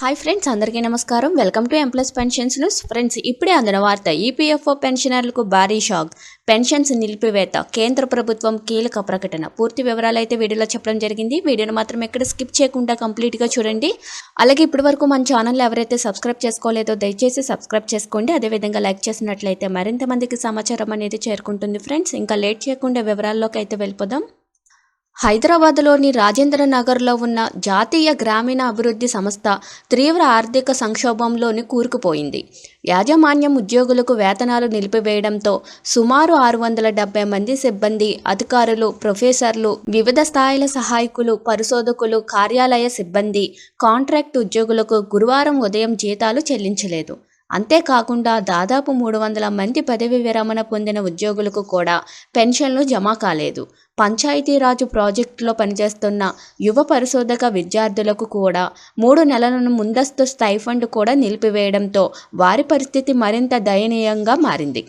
Hi friends అందరికీ నమస్కారం. Welcome to ఎంప్లస్ pensions news friends ఇప్పుడే అందిన వార్త ఈపీఎఫ్ఓ పెన్షనర్లకు భారీ షాక్. పెన్షన్స్ నిలిపివేత కేంద్ర ప్రభుత్వం కీలక ప్రకటన. పూర్తి వివరాలు అయితే వీడియోలో చెప్పడం జరిగింది. వీడియోను మాత్రం ఎక్కడ స్కిప్ చేయకుండా కంప్లీట్గా చూడండి. అలాగే ఇప్పటి వరకు మన ఛానల్ ఎవరైతే సబ్స్క్రైబ్ చేసుకోలేదో దయచేసి సబ్స్క్రైబ్ చేసుకోండి. అదేవిధంగా లైక్ చేసినట్లయితే మరింత మందికి సమాచారం అనేది చేరుకుంటుంది ఫ్రెండ్స్. ఇంకా లేట్ చేయకుండా వివరాల్లోకి అయితే వెళ్ళిపోదాం. హైదరాబాద్లోని రాజేంద్ర నగర్లో ఉన్న జాతీయ గ్రామీణ అభివృద్ధి సంస్థ తీవ్ర ఆర్థిక సంక్షోభంలోని కూరుకుపోయింది. యాజమాన్యం ఉద్యోగులకు వేతనాలు నిలిపివేయడంతో సుమారు ఆరు వందల డెబ్బై మంది సిబ్బంది అధికారులు ప్రొఫెసర్లు వివిధ స్థాయిల సహాయకులు పరిశోధకులు కార్యాలయ సిబ్బంది కాంట్రాక్ట్ ఉద్యోగులకు గురువారం ఉదయం జీతాలు చెల్లించలేదు. అంతేకాకుండా దాదాపు మూడు వందల మంది పదవి విరమణ పొందిన ఉద్యోగులకు కూడా పెన్షన్లు జమ కాలేదు. పంచాయతీరాజు ప్రాజెక్టులో పనిచేస్తున్న యువ పరిశోధక విద్యార్థులకు కూడా మూడు నెలలను ముందస్తు స్టైఫండ్ కూడా నిలిపివేయడంతో వారి పరిస్థితి మరింత దయనీయంగా మారింది.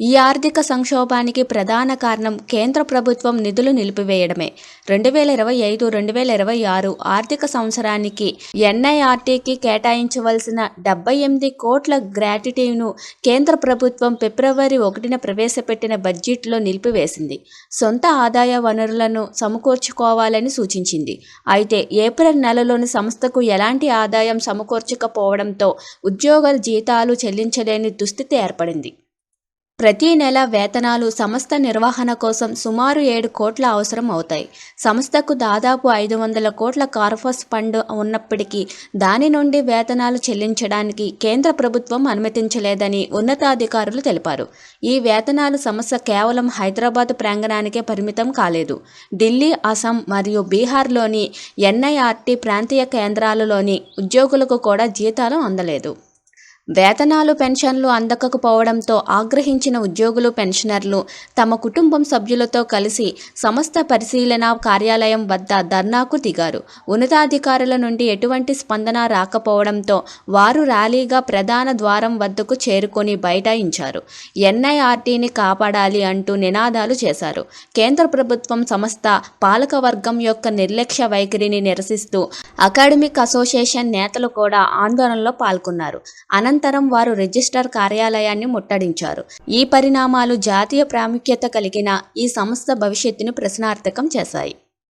ఈ ఆర్థిక సంక్షోభానికి ప్రధాన కారణం కేంద్ర ప్రభుత్వం నిధులు నిలిపివేయడమే. రెండు వేల ఇరవై ఐదు రెండు వేల ఇరవై ఆరు ఆర్థిక సంవత్సరానికి ఎన్ఐఆర్టీకి కేటాయించవలసిన డెబ్బై ఎనిమిది కోట్ల గ్రాట్యుటీను కేంద్ర ప్రభుత్వం ఫిబ్రవరి ఒకటిన ప్రవేశపెట్టిన బడ్జెట్లో నిలిపివేసింది. సొంత ఆదాయ వనరులను సమకూర్చుకోవాలని సూచించింది. అయితే ఏప్రిల్ నెలలోని సంస్థకు ఎలాంటి ఆదాయం సమకూర్చకపోవడంతో ఉద్యోగుల జీతాలు చెల్లించలేని దుస్థితి ఏర్పడింది. ప్రతి నెల వేతనాలు సంస్థ నిర్వహణ కోసం సుమారు ఏడు కోట్ల అవసరం అవుతాయి. సంస్థకు దాదాపు ఐదు వందల కోట్ల కార్పస్ ఫండ్ ఉన్నప్పటికీ దాని నుండి వేతనాలు చెల్లించడానికి కేంద్ర ప్రభుత్వం అనుమతించలేదని ఉన్నతాధికారులు తెలిపారు. ఈ వేతనాలు సమస్య కేవలం హైదరాబాద్ ప్రాంగణానికే పరిమితం కాలేదు. ఢిల్లీ అస్సాం మరియు బీహార్లోని ఎన్ఐఆర్టీ ప్రాంతీయ కేంద్రాలలోని ఉద్యోగులకు కూడా జీతాలు అందలేదు. వేతనాలు పెన్షన్లు అందకపోవడంతో ఆగ్రహించిన ఉద్యోగులు పెన్షనర్లు తమ కుటుంబం సభ్యులతో కలిసి సంస్థ పరిశీలన కార్యాలయం వద్ద ధర్నాకు దిగారు. ఉన్నతాధికారుల నుండి ఎటువంటి స్పందన రాకపోవడంతో వారు ర్యాలీగా ప్రధాన ద్వారం వద్దకు చేరుకొని బైఠాయించారు. ఎన్ఐఆర్టీని కాపాడాలి అంటూ నినాదాలు చేశారు. కేంద్ర ప్రభుత్వం సంస్థ పాలకవర్గం యొక్క నిర్లక్ష్య వైఖరిని నిరసిస్తూ అకాడమిక్ అసోసియేషన్ నేతలు కూడా ఆందోళనలో పాల్గొన్నారు. అనంత అనంతరం వారు రిజిస్టర్ కార్యాలయాన్ని ముట్టడించారు. ఈ పరిణామాలు జాతీయ ప్రాముఖ్యత కలిగిన ఈ సంస్థ భవిష్యత్తును ప్రశ్నార్థకం చేశాయి.